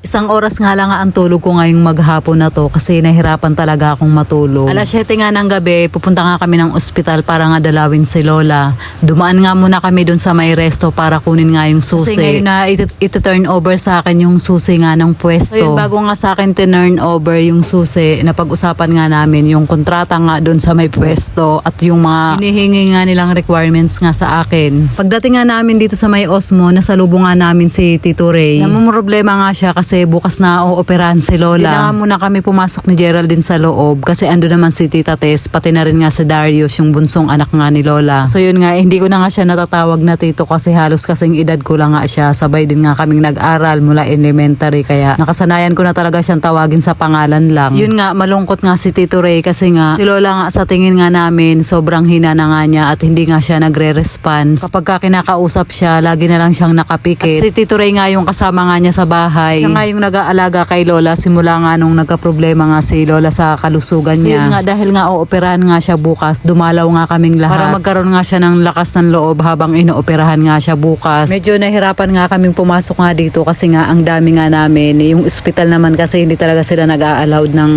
Isang oras nga lang ang tulog ko ngayong maghapon na to kasi nahirapan talaga akong matulog. Alas 7 nga ng gabi, pupunta nga kami ng ospital para nga dalawin si Lola. Dumaan nga muna kami dun sa may resto para kunin nga yung susi. Kasi ngayon na iti- iti-turn over sa akin yung susi nga ng pwesto. So, yun, bago nga sa akin tinurn over yung susi, napag-usapan nga namin yung kontrata nga dun sa may pwesto at yung mga hinihingi nga nilang requirements nga sa akin. Pagdating nga namin dito sa may Osmo, nasalubong nga namin si Tito Ray. Namumroblema nga siya kasi bukas na ooperahan si Lola. Nga muna kami pumasok ni Geraldine sa loob kasi ando naman si Tita Tess, pati na rin nga si Darius, yung bunsong anak nga ni Lola. So yun nga, hindi ko na nga siya natatawag na tito kasi halos kasing edad ko lang nga siya. Sabay din nga kaming nag-aral mula elementary kaya nakasanayan ko na talaga siyang tawagin sa pangalan lang. Yun nga, malungkot nga si Tito Ray kasi nga si Lola nga sa tingin nga namin sobrang hina na nga niya at hindi nga siya nagre-response. Kapag ka kinakausap siya, lagi na lang siyang nakapikit. At si Tito Ray nga yung kasama nga niya sa bahay. Siya nga yung nag-aalaga kay Lola simula nga nung nagka-problema nga si Lola sa kalusugan So, niya. nga, dahil nga ooperahan nga siya bukas, dumalaw nga kaming lahat. Para magkaroon nga siya ng lakas ng loob habang inooperahan nga siya bukas. Medyo nahirapan nga kaming pumasok nga dito kasi nga ang dami nga namin. Yung ospital naman kasi hindi talaga sila nag-a-allowed ng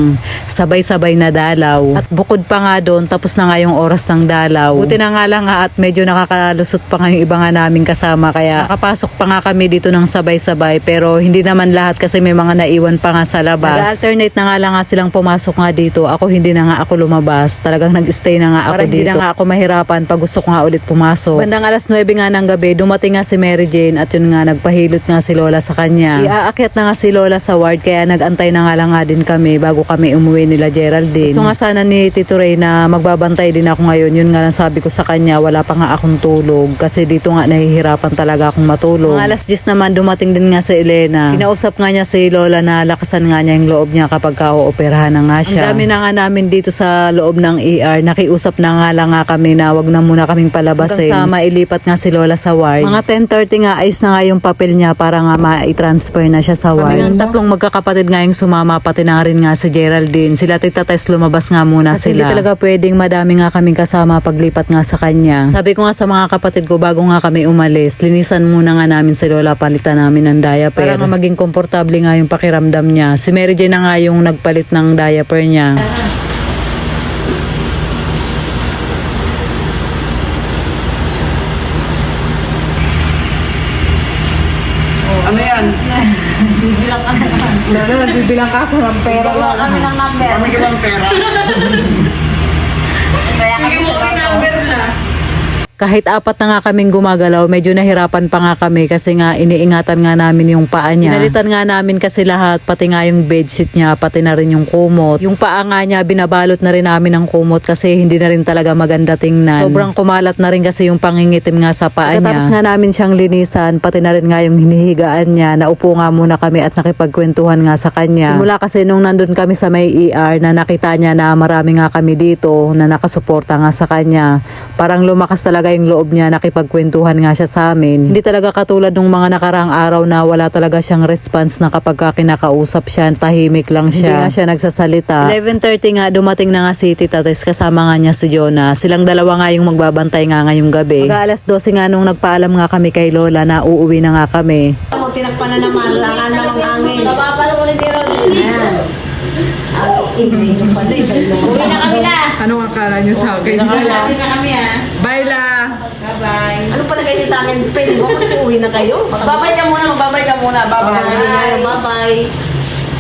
sabay-sabay na dalaw. At bukod pa nga doon, tapos na nga yung oras ng dalaw. Buti na nga lang nga at medyo nakakalusot pa nga yung iba nga namin kasama. Kaya nakapasok pa nga kami dito ng sabay-sabay. Pero hindi naman lahat kasi may mga naiwan pa nga sa labas. Nag-alternate na nga lang nga silang pumasok nga dito. Ako hindi na nga ako lumabas. Talagang nag-stay na nga ako Parang dito. hindi na nga ako mahirapan pag gusto ko nga ulit pumasok. Bandang alas 9 nga ng gabi, dumating nga si Mary Jane at yun nga nagpahilot nga si Lola sa kanya. Iaakyat na nga si Lola sa ward kaya nagantay na nga lang nga din kami bago kami umuwi nila Geraldine. Gusto nga sana ni Tito Ray na magbabantay din ako ngayon. Yun nga lang sabi ko sa kanya, wala pa nga akong tulog kasi dito nga nahihirapan talaga akong matulog. Mga alas 10 naman dumating din nga si Elena. Kinausap nga niya si Lola na lakasan nga niya yung loob niya kapag ka-ooperahan na nga siya. Ang dami na nga namin dito sa loob ng ER. Nakiusap na nga lang nga kami na wag na muna kaming palabasin. Hanggang sa mailipat nga si Lola sa ward. Mga 10.30 nga ayos na nga yung papel niya para nga ma-transfer na siya sa ward. Kami nga tatlong magkakapatid nga yung sumama pati na rin nga si Geraldine. Sila tita Tess lumabas nga muna Kasi sila. hindi talaga pwedeng madami nga kaming kasama paglipat nga sa kanya. Sabi ko nga sa mga kapatid ko bago nga kami umalis, linisan muna nga namin si Lola, palitan namin ng diaper. Para nga maging komportable nga yung pakiramdam niya. Si Mary Jane na nga yung nagpalit ng diaper niya. Ano yan? Lalo, nagbibilang ka ako ng pera lang. kami ng number. Kami ka pera? Kaya kami sa Kahit apat na nga kaming gumagalaw, medyo nahirapan pa nga kami kasi nga iniingatan nga namin yung paa niya. Pinalitan nga namin kasi lahat, pati nga yung bedsheet niya, pati na rin yung kumot. Yung paa nga niya, binabalot na rin namin ng kumot kasi hindi na rin talaga maganda tingnan. Sobrang kumalat na rin kasi yung pangingitim nga sa paa niya. Tapos nga namin siyang linisan, pati na rin nga yung hinihigaan niya. Naupo nga muna kami at nakipagkwentuhan nga sa kanya. Simula kasi nung nandun kami sa may ER na nakita niya na marami nga kami dito na nakasuporta nga sa kanya. Parang lumakas talaga yung loob niya, nakipagkwentuhan nga siya sa amin. Hindi talaga katulad nung mga nakarang araw na wala talaga siyang response na kapag ka kinakausap siya, tahimik lang siya. Hindi nga siya nagsasalita. 11.30 nga, dumating na nga si Tita Tess, kasama nga niya si Jonah. Silang dalawa nga yung magbabantay nga ngayong gabi. Mag alas 12 nga nung nagpaalam nga kami kay Lola na uuwi na nga kami. Tinakpan na naman. Langan namang angin. Bababalo ko ni Geraldine. Ayan. Ang. Uwi na kami na. Ano ang akala niyo sa akin? na kami ah. Bye la! Bye-bye. Ano pala kayo sa akin? Pwede mo kasi uwi na kayo. Magbabay ka muna, magbabay ka muna. Bye-bye. Bye-bye. Bye-bye.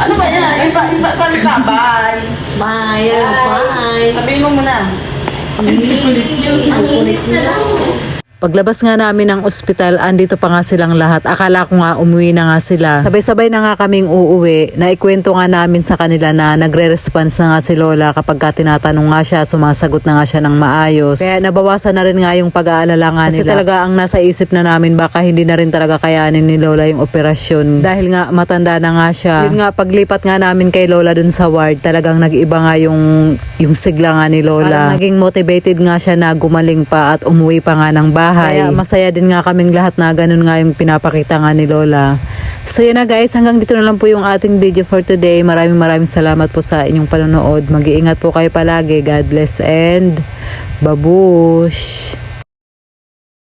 Ano ba yan? Iba, iba, salita. Bye. Bye. Bye. Sabihin mo muna. Ang kulit nila. Paglabas nga namin ng ospital, andito pa nga silang lahat. Akala ko nga umuwi na nga sila. Sabay-sabay na nga kaming uuwi. Naikwento nga namin sa kanila na nagre-response na nga si Lola kapag ka tinatanong nga siya, sumasagot na nga siya ng maayos. Kaya nabawasan na rin nga yung pag-aalala nga Kasi talaga ang nasa isip na namin baka hindi na rin talaga kayanin ni Lola yung operasyon. Dahil nga matanda na nga siya. Yun nga, paglipat nga namin kay Lola dun sa ward, talagang nag-iba nga yung, yung sigla nga ni Lola. Parang naging motivated nga siya na gumaling pa at umuwi pa nga ng bahay. Kaya masaya din nga kaming lahat na ganun nga yung pinapakita nga ni Lola. So yun na guys, hanggang dito na lang po yung ating video for today. Maraming maraming salamat po sa inyong panonood. Mag-iingat po kayo palagi. God bless and babush!